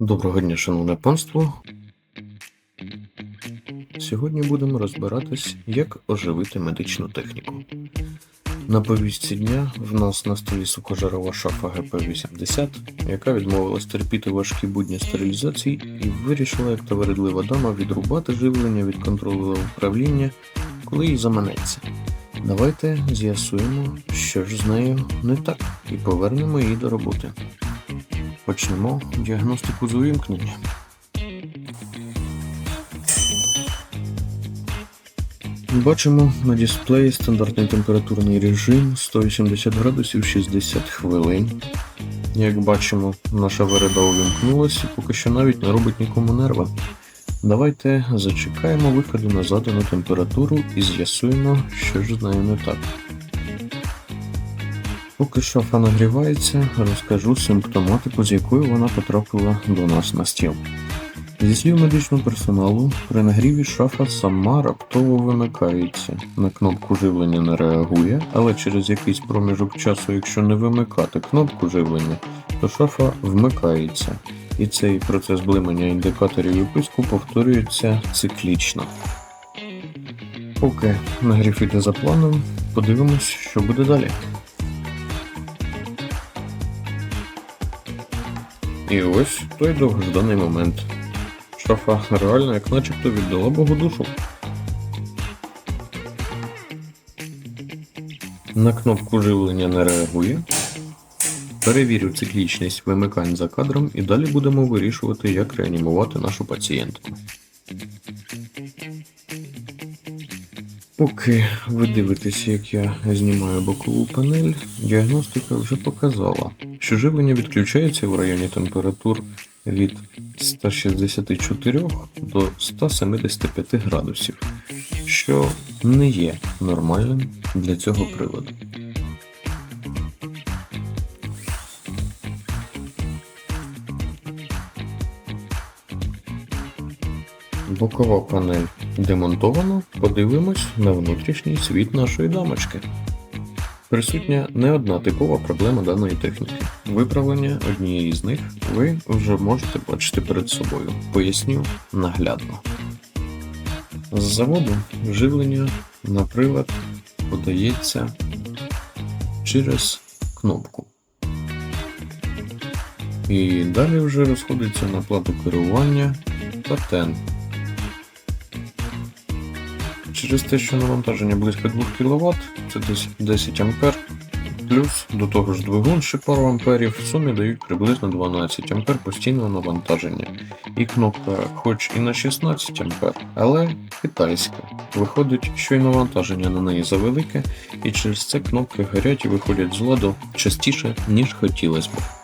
Доброго дня, шановне панство. Сьогодні будемо розбиратись, як оживити медичну техніку. На повістці дня в нас на столі сухожарова шафа ГП-80, яка відмовилась терпіти важкі будні стерилізації і вирішила, як тавередлива дама, відрубати живлення від контролю управління, коли їй заманеться. Давайте з'ясуємо, що ж з нею не так, і повернемо її до роботи. Почнемо діагностику з увімкнення. Бачимо на дисплеї стандартний температурний режим 180 градусів 60 хвилин. Як бачимо, наша вереда увімкнулася і поки що навіть не робить нікому нерва. Давайте зачекаємо виходу на задану температуру і з'ясуємо, що ж з нею не так. Поки шафа нагрівається, розкажу симптоматику, з якою вона потрапила до нас на стіл. Зі слів медичного персоналу, при нагріві шафа сама раптово вимикається. На кнопку живлення не реагує, але через якийсь проміжок часу, якщо не вимикати кнопку живлення, то шафа вмикається. І цей процес блимання індикаторів і писку повторюється циклічно. Поки нагрів іде за планом, подивимось, що буде далі. І ось той довгожданий момент. Шафа реально як начебто віддала Богу душу. На кнопку живлення не реагує. Перевірю циклічність вимикань за кадром і далі будемо вирішувати, як реанімувати нашу пацієнтку. Поки ви дивитесь, як я знімаю бокову панель, діагностика вже показала, що живлення відключається в районі температур від 164 до 175 градусів, що не є нормальним для цього приладу. Бокова панель демонтована, подивимось на внутрішній світ нашої дамочки. Присутня не одна типова проблема даної техніки. Виправлення однієї з них ви вже можете бачити перед собою. Поясню наглядно. З заводу живлення на прилад подається через кнопку. І далі вже розходиться на плату керування та тен. Через те, що навантаження близько 2 кВт, це десь 10 А, плюс до того ж двигун ще пару амперів, в сумі дають приблизно 12 А постійного навантаження. І кнопка хоч і на 16 А, але китайська. Виходить, що і навантаження на неї завелике, і через це кнопки горять і виходять з ладу частіше, ніж хотілося б.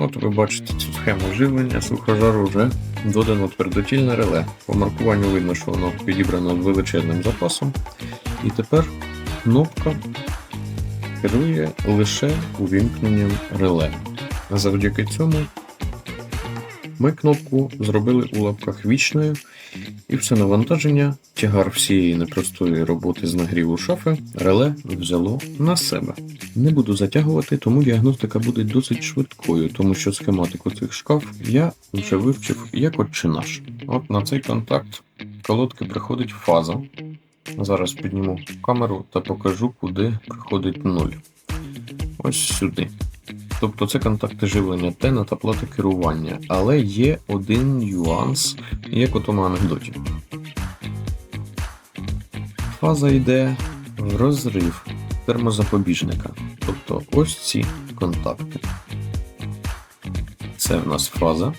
От ви бачите цю схему живлення, сухожару вже додано твердотільне реле. По маркуванню видно, що воно підібрано величезним запасом. І тепер кнопка керує лише увімкненням реле. Завдяки цьому ми кнопку зробили у лапках вічною, і все навантаження, тягар всієї непростої роботи з нагріву шафи, реле взяло на себе. Не буду затягувати, тому діагностика буде досить швидкою, тому що схематику цих шкаф я вже вивчив як отче наш. От на цей контакт колодки приходить фаза. Зараз підніму камеру та покажу, куди приходить 0. Ось сюди. Тобто це контакти живлення тена та плати керування, але є один нюанс, як у тому анекдоті. Фаза йде в розрив термозапобіжника. Тобто ось ці контакти. Це в нас фаза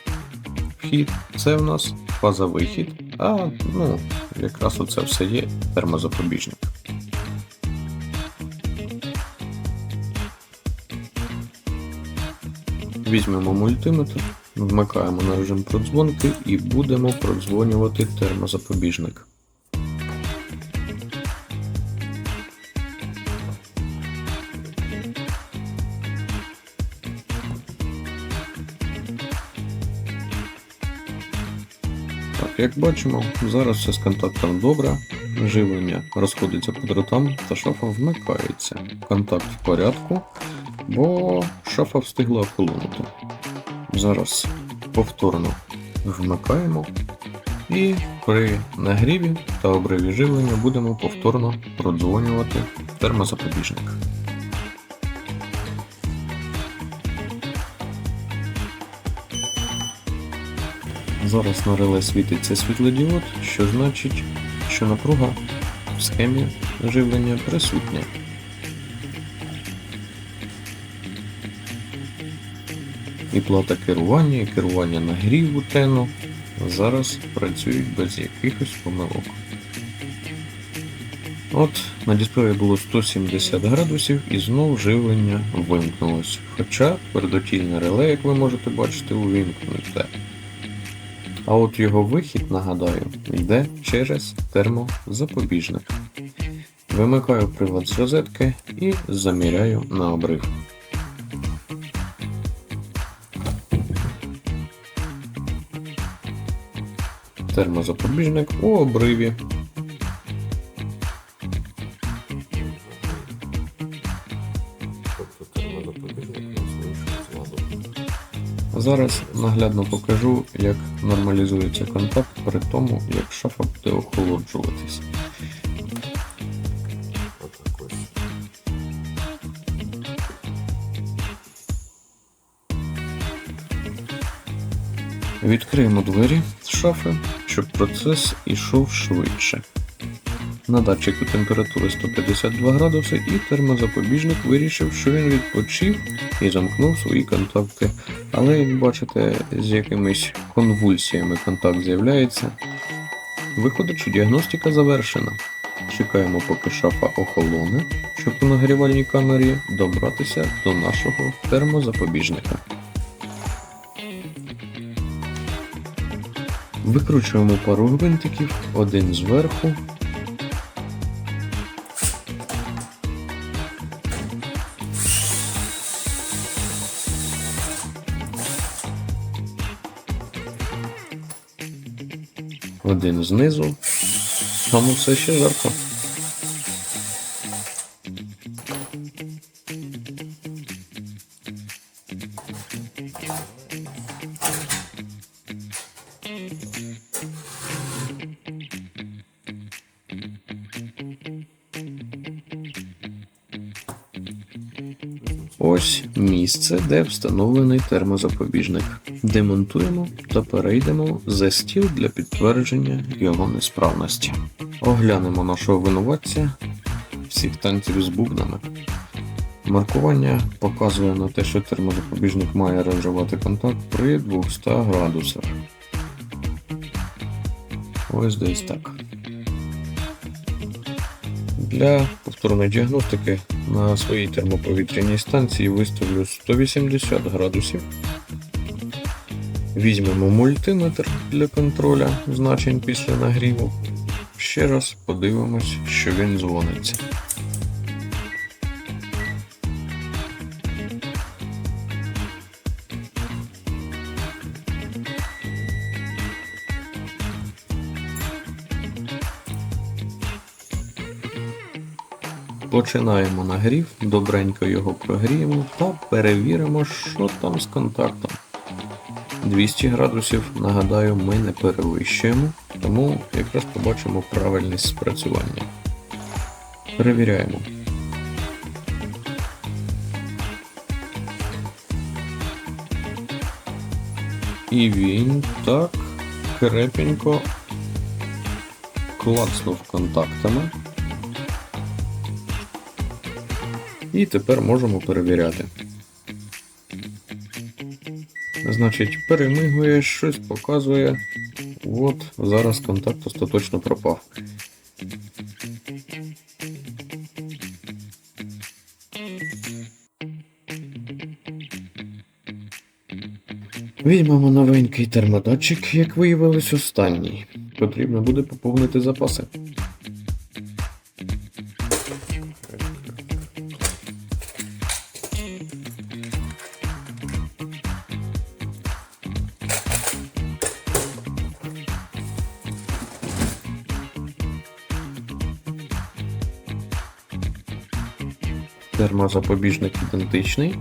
вхід, це в нас фаза вихід, а ну, якраз оце все є термозапобіжник. Візьмемо мультиметр, вмикаємо на режим продзвонки і будемо продзвонювати термозапобіжник. Так, як бачимо, зараз все з контактом добре, живлення розходиться по дротам та шафа вмикається. Контакт в порядку, бо шафа встигла охолонути. Зараз повторно вмикаємо і при нагріві та обриві живлення будемо повторно продзвонювати термозапобіжник. Зараз на реле світиться світлодіод, що значить, що напруга в схемі живлення присутня. І плата керування, і керування нагріву тену зараз працюють без якихось помилок. От на дисплеї було 170 градусів і знов живлення вимкнулось. Хоча передотільне реле, як ви можете бачити, увімкнуте. А от його вихід, нагадаю, йде через термозапобіжник. Вимикаю прилад з розетки і заміряю на обрив. Термозапобіжник у обриві. Тобто. Зараз наглядно покажу, як нормалізується контакт при тому, як шафа буде охолоджуватись. Відкриємо двері з шафи, щоб процес ішов швидше. На датчику температури 152 градуси і термозапобіжник вирішив, що він відпочив і замкнув свої контакти. Але як бачите, з якимись конвульсіями контакт з'являється. Виходить, що діагностика завершена. Чекаємо, поки шафа охолоне, щоб у нагрівальній камері добратися до нашого термозапобіжника. Викручуємо пару гвинтиків, один зверху, один знизу, там все ще жарко. Ось місце, де встановлений термозапобіжник. Демонтуємо та перейдемо за стіл для підтвердження його несправності. Оглянемо нашого винуватця всіх танців з бубнами. Маркування показує на те, що термозапобіжник має розривати контакт при 200 градусах. Ось десь так. Для повторної діагностики на своїй термоповітряній станції виставлю 180 градусів. Візьмемо мультиметр для контроля значень після нагріву. Ще раз подивимось, що він дзвониться. Починаємо нагрів, добренько його прогріємо та перевіримо, що там з контактом. 200 градусів, нагадаю, ми не перевищуємо, тому якраз побачимо правильність спрацювання. Перевіряємо. І він так крепенько клацнув контактами. І тепер можемо перевіряти. Значить, перемигує, щось показує. От, зараз контакт остаточно пропав. Візьмемо новенький термодатчик, як виявилось останній. Потрібно буде поповнити запаси. термозапобіжник ідентичний.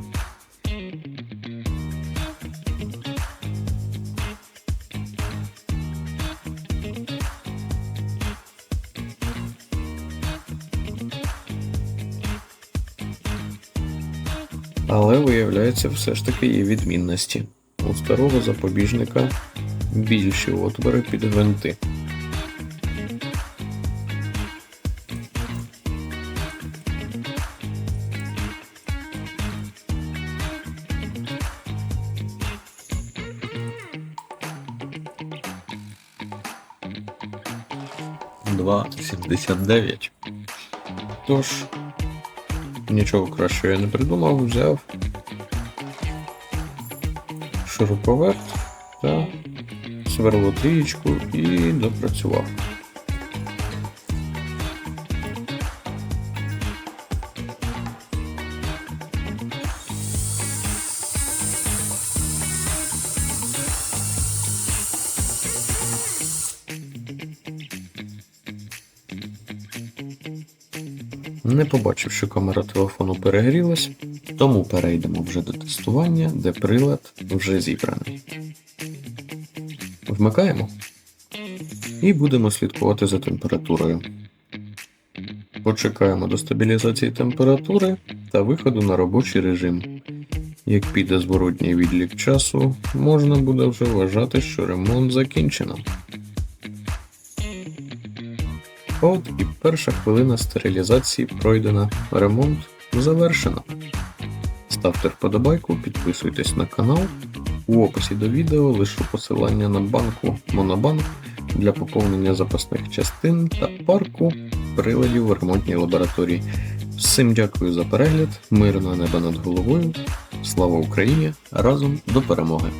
Але, виявляється, все ж таки є відмінності. У старого запобіжника більші отвори під гвинти. Два сімдесят дев'ять. Тож, нічого кращого я не придумав, взяв шуруповерт та сверло трієчку і допрацював. Не побачив, що камера телефону перегрілась, тому перейдемо вже до тестування, де прилад вже зібраний. Вмикаємо і будемо слідкувати за температурою. Почекаємо до стабілізації температури та виходу на робочий режим. Як піде зворотній відлік часу, можна буде вже вважати, що ремонт закінчено. От і перша хвилина стерилізації пройдена. Ремонт завершено. Ставте вподобайку, підписуйтесь на канал. У описі до відео лишу посилання на банку Монобанк для поповнення запасних частин та парку приладів в ремонтній лабораторії. Всім дякую за перегляд, мирного неба над головою. Слава Україні! Разом до перемоги!